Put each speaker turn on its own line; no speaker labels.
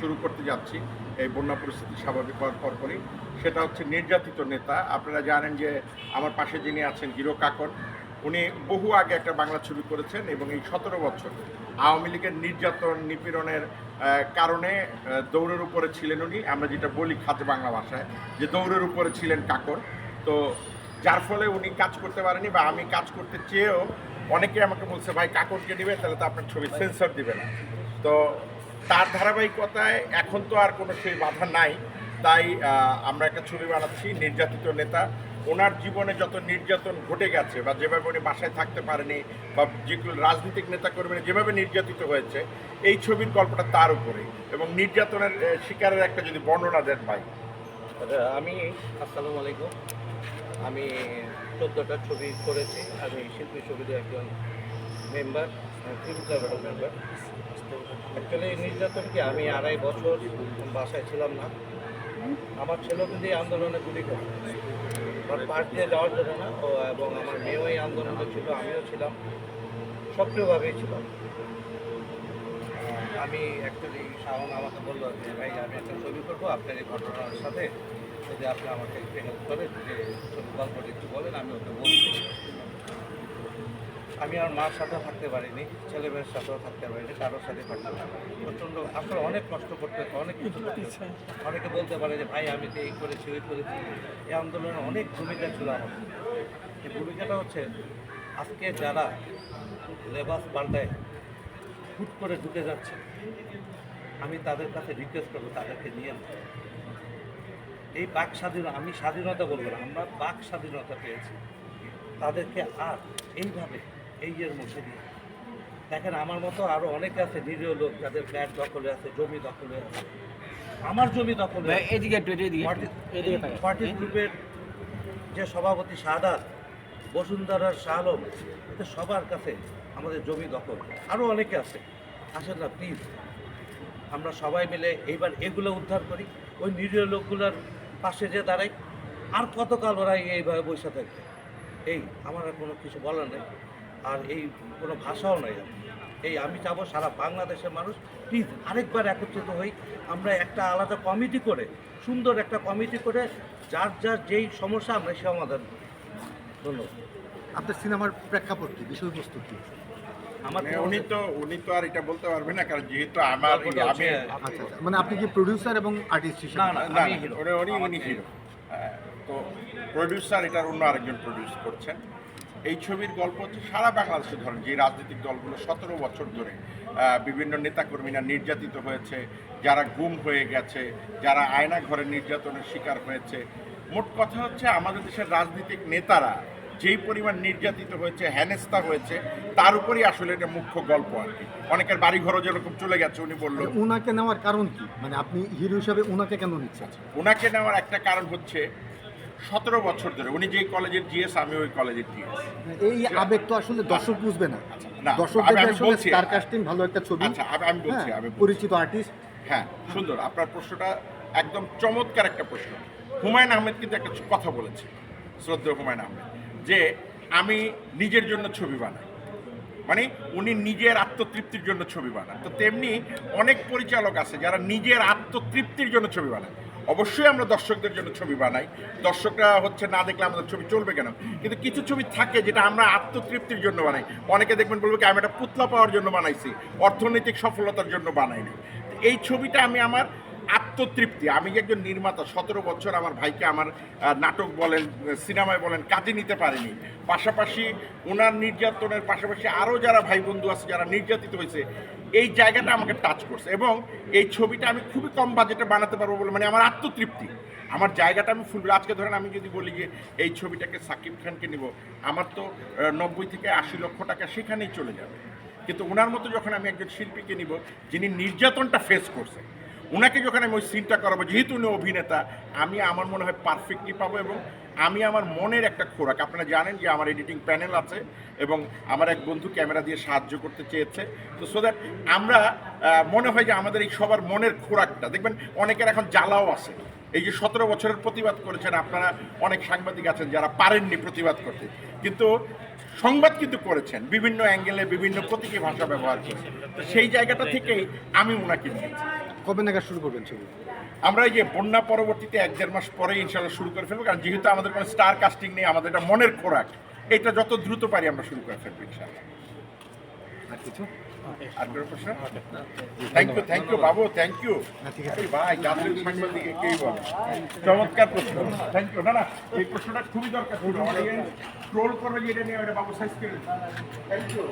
শুরু করতে যাচ্ছি, এই বন্যা পরিস্থিতি স্বাভাবিক হওয়ার পরপরই। সেটা হচ্ছে নির্যাতিত নেতা। আপনারা জানেন যে আমার পাশে যিনি আছেন, হিরো কাকর উনি বহু আগে একটা বাংলা ছবি করেছেন এবং এই সতেরো বছর আওয়ামী লীগের নির্যাতন নিপীড়নের কারণে দৌড়ের উপরে ছিলেন উনি। আমরা যেটা বলি খাতে বাংলা ভাষায়, যে দৌড়ের উপরে ছিলেন কাকর তো যার ফলে উনি কাজ করতে পারেনি বা আমি কাজ করতে চেয়েও অনেকে আমাকে বলছে, ভাই কাকরকে দিবে, তাহলে তো আপনার ছবি সেন্সর দিবে না। তো তার ধারাবাহিকতায় এখন তো আর কোনো সেই বাধা নাই। তাই আমরা একটা ছবি বানাচ্ছি নির্যাতিত নেতা। ওনার জীবনে যত নির্যাতন ঘটে গেছে বা যেভাবে উনি বাসায় থাকতে পারেনি বা যেগুলো রাজনৈতিক নেতা কর্মীরা যেভাবে নির্যাতিত হয়েছে এই ছবির গল্পটা তার উপরে এবং নির্যাতনের শিকারের একটা যদি বর্ণনা দেন ভাই।
আচ্ছা, আমি আসসালামু আলাইকুম। আমি চোদ্দোটা ছবি করেছি। আমি শিল্পী ছবিতে একজন মেম্বার ক্লাবের মেম্বার অ্যাকচুয়ালি নির্যাতন কি আমি আড়াই বছর বাসায় ছিলাম না। আমার ছেলেও কিন্তু এই আন্দোলনে গুলি করে আমার পার্ট দিয়ে যাওয়ার জন্য না এবং আমার মেয়েও এই আন্দোলনে ছিল, আমিও ছিলাম, সক্রিয়ভাবেই ছিলাম। আমি অ্যাকচুয়ালি শাওন আমাকে বলল যে ভাই, আমি একটা ছবি করব, আপনার এই ঘটনার সাথে। যদি আপনি আমাকে একটু হেল্প করেন, যে ছবি গল্পটা একটু বলেন আমি আমি আমার মার সাথেও থাকতে পারিনি ছেলে মেয়ের সাথেও থাকতে পারিনি, কারোর সাথে থাকতে পারিনি। প্রচণ্ড আসলে অনেক কষ্ট করতে অনেক কিছু অনেকে বলতে পারে যে, ভাই, আমি তো এই করেছি, ওই করেছি। এই আন্দোলনে অনেক ভূমিকা ছিল আমার। এই ভূমিকাটা হচ্ছে, আজকে যারা লেবাস পাল্টায়, হুট করে ঢুকে যাচ্ছে, আমি তাদের কাছে রিকোয়েস্ট করব, তাদেরকে নিয়ে এই বাক স্বাধীনতা আমি স্বাধীনতা বলব না, আমরা বাক স্বাধীনতা পেয়েছি। তাদেরকে আর এইভাবে এই এর মধ্যে দিয়ে। দেখেন আমার মতো আরও অনেকে আছে নিরীহ লোক যাদের ফ্ল্যাট দখলে আছে জমি দখলে আছে। আমার জমি দখলে।
এদিকে
পার্টি- গ্রুপের যে সভাপতি শাহাদাত বসুন্ধরার শাহ আলম এদের সবার কাছে আমাদের জমি দখল। আরও অনেকে আছে। আসেন না প্লিজ আমরা সবাই মিলে এইবার এগুলো উদ্ধার করি। ওই নিরীহ লোকগুলোর পাশে যে দাঁড়াই আর কতকাল ওরা এইভাবে বসে থাকবে? এই আমার আর কোনো কিছু বলার নেই। আর এই কোনো ভাষাও নাই। আমার। এই আমি চাবো সারা বাংলাদেশের মানুষ প্লিজ আরেকবার একত্রিত হই। আমরা একটা আলাদা কমিটি করে সুন্দর একটা কমিটি করে যার যার যেই সমস্যা আমরা সে সমাধান করি। ধন্যবাদ।
আপনার সিনেমার প্রেক্ষাপট কি বিষয়বস্তু কি?
আমার
মানে উনি তো উনি তো আর এটা বলতে পারবে না কারণ যেহেতু আমার আমি
হচ্ছে-
আচ্ছা আচ্ছা মানে আপনি কি প্রডিউসার এবং আর্টিস্ট হিসেবে?
না।
উনি উনি উনি হিরো হ্যাঁ, তো প্রডিউসার এটার অন্য আরেকজন প্রডিউস করছেন। এই ছবির গল্প হচ্ছে সারা বাংলাদেশে ধরেন যে রাজনৈতিক দলগুলো সতেরো বছর ধরে বিভিন্ন নেতাকর্মীরা নির্যাতিত হয়েছে যারা গুম হয়ে গেছে যারা আয়না ঘরে নির্যাতনের শিকার হয়েছে। মোট কথা হচ্ছে আমাদের দেশের রাজনৈতিক নেতারা যেই পরিমাণ নির্যাতিত হয়েছে হেনস্তা হয়েছে তার উপরই আসলে এটা মুখ্য গল্প আর কি। অনেকের বাড়ি ঘরও যেরকম চলে গেছে উনি বলল।
ওনাকে নেওয়ার কারণ কি? মানে আপনি হিরো হিসাবে ওনাকে কেন নিচ্ছেন?
ওনাকে নেওয়ার একটা কারণ হচ্ছে সতেরো বছর ধরে উনি যেই কলেজের জিএস আমি ওই কলেজের জিএস।
এই আবেগ তো আসলে দর্শক বুঝবে না। দর্শক। স্টার কাস্টিং ভালো একটা ছবি।
আচ্ছা আমি আমি বলছি
হ্যাঁ,
আমি
পরিচিত আর্টিস্ট
হ্যাঁ সুন্দর। আপনার প্রশ্নটা একদম চমৎকার একটা প্রশ্ন। হুমায়ুন আহমেদ কিন্তু একটা কথা বলেছে শ্রদ্ধেয় হুমায়ুন আহমেদ যে আমি নিজের জন্য ছবি বানাই। মানে উনি নিজের আত্মতৃপ্তির জন্য ছবি বানান। তো তেমনি অনেক পরিচালক আছে যারা নিজের আত্মতৃপ্তির জন্য ছবি বানায়। অবশ্যই আমরা দর্শকদের জন্য ছবি বানাই। দর্শকরা হচ্ছে না দেখলে আমাদের ছবি চলবে কেন? কিন্তু কিছু ছবি থাকে যেটা আমরা আত্মতৃপ্তির জন্য বানাই। অনেকে দেখবেন বলব কি, আমি একটা পুতলা পাওয়ার জন্য বানাইছি। অর্থনৈতিক সফলতার জন্য বানাইনি। এই ছবিটা আমি আমার আত্মতৃপ্তি। আমি একজন নির্মাতা, সতেরো বছর আমার ভাইকে আমার নাটক বলেন, সিনেমায় বলেন, কাজে নিতে পারিনি। পাশাপাশি ওনার নির্যাতনের পাশাপাশি আরও যারা ভাই বন্ধু আছে, যারা নির্যাতিত হয়েছে, এই জায়গাটা আমাকে টাচ করছে এবং এই ছবিটা আমি খুবই কম বাজেটে বানাতে পারব বলে মানে আমার আত্মতৃপ্তি। আমার জায়গাটা আমি ফুল, আজকে ধরেন আমি যদি বলি যে এই ছবিটাকে সাকিব খানকে নিব, আমার তো নব্বই থেকে আশি লক্ষ টাকা সেখানেই চলে যাবে। কিন্তু ওনার মতো যখন আমি একজন শিল্পীকে নিব, যিনি নির্যাতনটা ফেস করছে ওনাকে যখন আমি ওই সিনটা করাবো, যেহেতু উনি অভিনেতা, আমি আমার মনে হয় পারফেক্টলি পাবো এবং আমি আমার মনের একটা খোরাক। আপনারা জানেন যে আমার এডিটিং প্যানেল আছে এবং আমার এক বন্ধু ক্যামেরা দিয়ে সাহায্য করতে চেয়েছে। তো সো দ্যাট আমরা মনে হয় যে আমাদের এই সবার মনের খোরাকটা, দেখবেন অনেকের এখন জ্বালাও আছে। এই যে সতেরো বছরের প্রতিবাদ করেছেন, আপনারা অনেক সাংবাদিক আছেন যারা পারেননি প্রতিবাদ করতে। কিন্তু সংবাদ কিন্তু করেছেন, বিভিন্ন অ্যাঙ্গেলে বিভিন্ন প্রতীকী ভাষা ব্যবহার করে তো সেই জায়গাটা থেকেই আমি ওনাকে নিয়েছি।
কবে নাগাদ শুরু করবেন ছবি?
আমরা এই যে বন্যা পরবর্তীতে এক দেড় মাস পরে ইনশাল্লাহ শুরু করে ফেলব, কারণ যেহেতু আমাদের কোনো স্টার কাস্টিং নেই, আমাদের এটা মনের খোরাক এটা যত দ্রুত পারি আমরা শুরু করে ফেলব ইনশাল্লাহ
আর কিছু?
থ্যাংক ইউ থ্যাংক ইউ বাবু থ্যাংক ইউ চমৎকার প্রশ্ন। থ্যাংক ইউ না না, এই প্রশ্নটা খুবই দরকার নিয়ে, ওটা বাবু সাইজ থ্যাংক ইউ